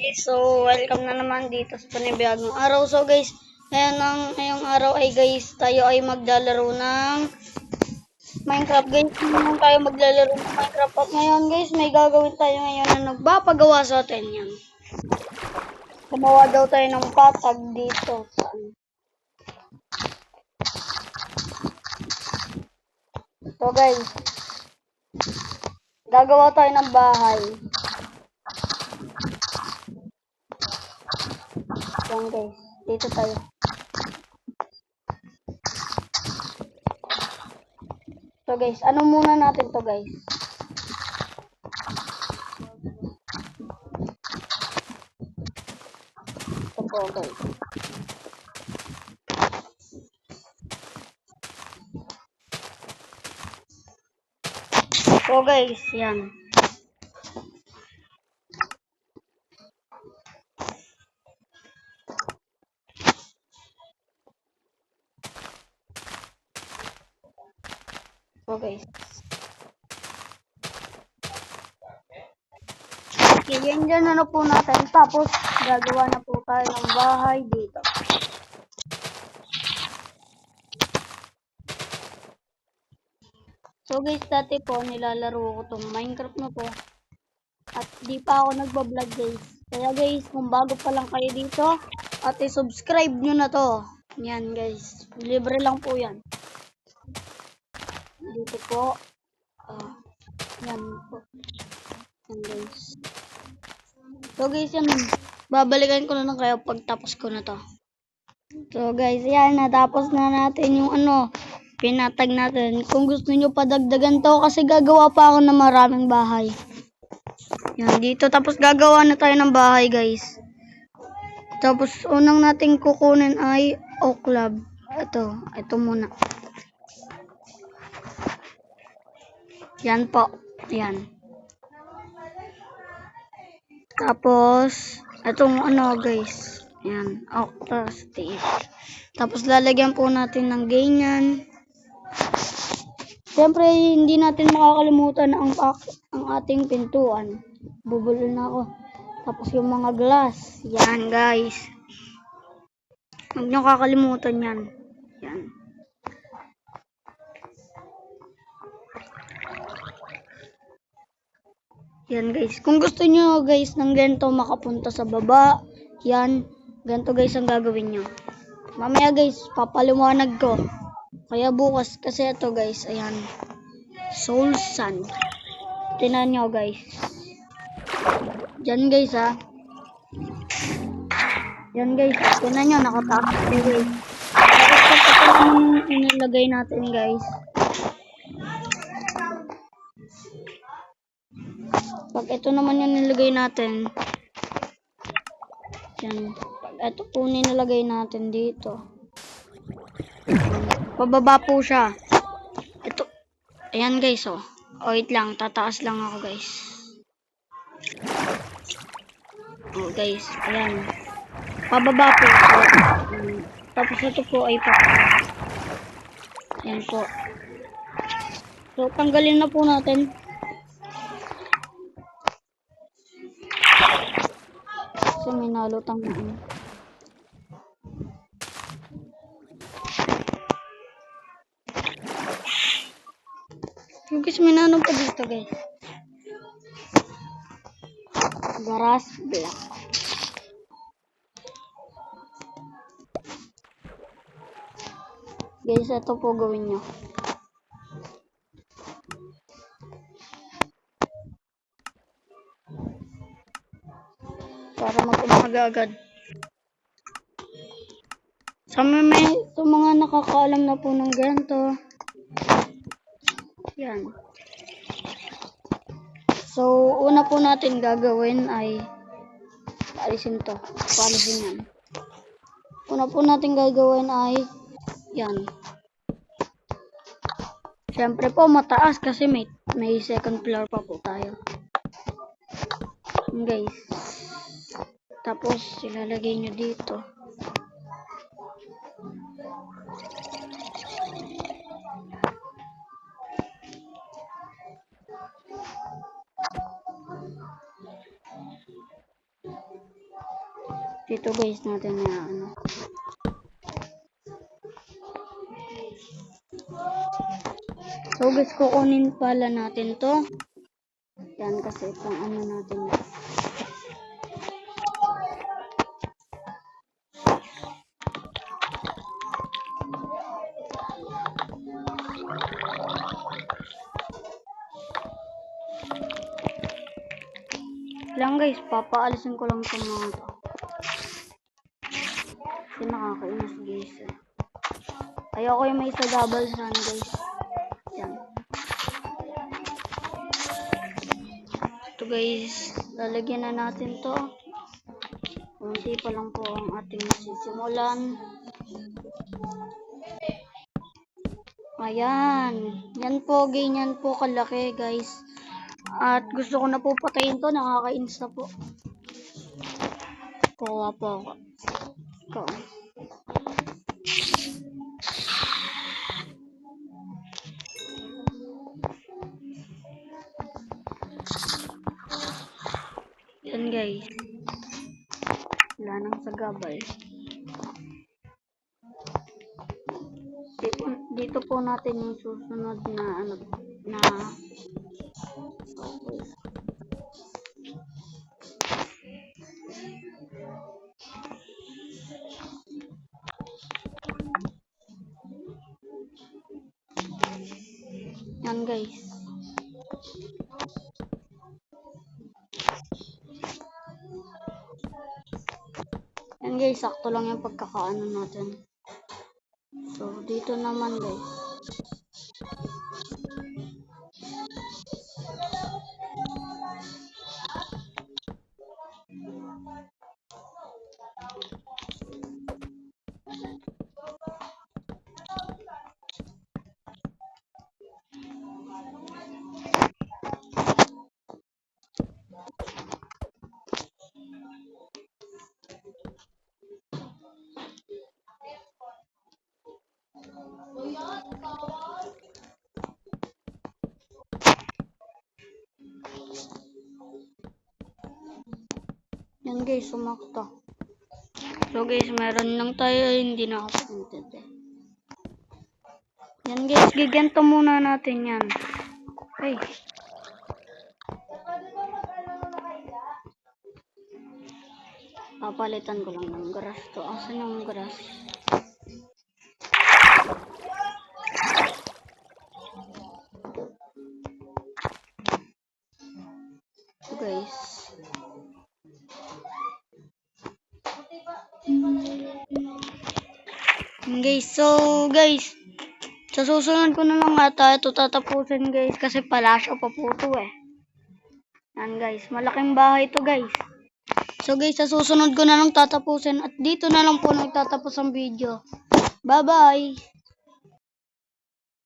Okay, so welcome na naman dito sa panibagong araw. So guys, ngayon ang ngayong araw ay guys, tayo ay maglalaro ng Minecraft guys. Ngayon tayo maglalaro ng Minecraft at ngayon guys, may gagawin tayo ngayon na nagpapagawa sa atin yan. Gumawa daw tayo ng patag dito. So guys, gagawa tayo ng bahay. Yan guys, dito tayo. So guys, ano muna natin to guys? Ito po guys. So guys, yan. So guys. Okay, yan dyan na po natin. Tapos, gagawa na po tayo ng bahay dito. So guys, dati po nilalaro ko tong Minecraft na to. At di pa ako nagbablog guys. Kaya guys, kung bago pa lang kayo dito, at i-subscribe nyo na to. Yan guys, libre lang po yan. Dito po. Ah, yan po. Yan guys. So guys, yan. Babalikan ko na lang kayo pagtapos ko na to. So guys, yan. Natapos na natin yung ano, pinatag natin. Kung gusto nyo padagdagan to, kasi gagawa pa ako ng maraming bahay. Yan, dito. Tapos gagawa na tayo ng bahay guys. Tapos unang nating kukunin ay oak club. Ito, ito muna. Yan po. Yan. Tapos, itong ano guys. Yan. Octa stage. Tapos lalagyan po natin ng ganyan. Siyempre, hindi natin makakalimutan ang, ang ating pintuan. Bubulol na ako. Tapos yung mga glass. Yan guys. Huwag niyo kakalimutan yan. Yan. Yan guys. Kung gusto nyo guys ng ganito makapunta sa baba, yan. Ganito guys ang gagawin nyo. Mamaya guys, papaliwanag ko. Kaya bukas kasi ito guys, ayan. Soul Sand. Tinan nyo guys. Diyan guys ha. Yan guys, tinan nyo, nakataas ito guys. Tapos ito natin guys. Pag ito naman yung nilagay natin, yan. Pag ito po nilagay natin dito, pababa po siya. Ito, ayan guys, oh. Oh, wait lang, tataas lang ako guys. Oh, guys, ayan. Pababa po. So, tapos ito po ay pa. Ayan po. So, tanggalin na po natin. Kasi may nalutang na ano. Guys, may nanong pa dito guys. Garas black. Guys, ito po gawin nyo. Para mag-umaga agad. Sa mga, sa mga nakakaalam na po ng ganito. Yan. So, una po natin gagawin ay paalisin to. Paalisin yan. Una po natin gagawin ay yan. Siyempre po mataas kasi may may second floor pa po tayo. Yan, guys. Tapos ilalagay nyo dito. Dito guys natin na ano. So guys, kukunin pala natin to. Yan kasi pang ano natin. yan. Lang guys, papaalisin ko lang itong mga to. Kasi nakakainis guys. eh. Ayoko yung may isa double sun guys. Yan. Ito guys, lalagyan na natin to. Kunti pa lang po ang ating masisimulan. Ayan. Yan po, ganyan po kalaki guys. At gusto ko na po patayin to, nakakainis na po. Kawa po ako. Ikaw. Yan guys. Wala nang sagabal. Dito, dito po natin yung susunod na ano na Yan guys. Yan guys, sakto lang yung pagkakaano natin. So, dito naman guys. Yan guys, sumakto. So guys, meron lang tayo, hindi na ako printed eh. Yan guys, giganto muna natin yan. Ay. Papalitan ko lang ng grass to. Asan yung grass? Yan, guys, so guys, sa susunod ko na lang ata ito tatapusin guys kasi palasyo pa po ito eh. Yan guys, malaking bahay to guys. So guys, sa susunod ko na lang tatapusin at dito na lang po nagtatapos ang video. Bye bye!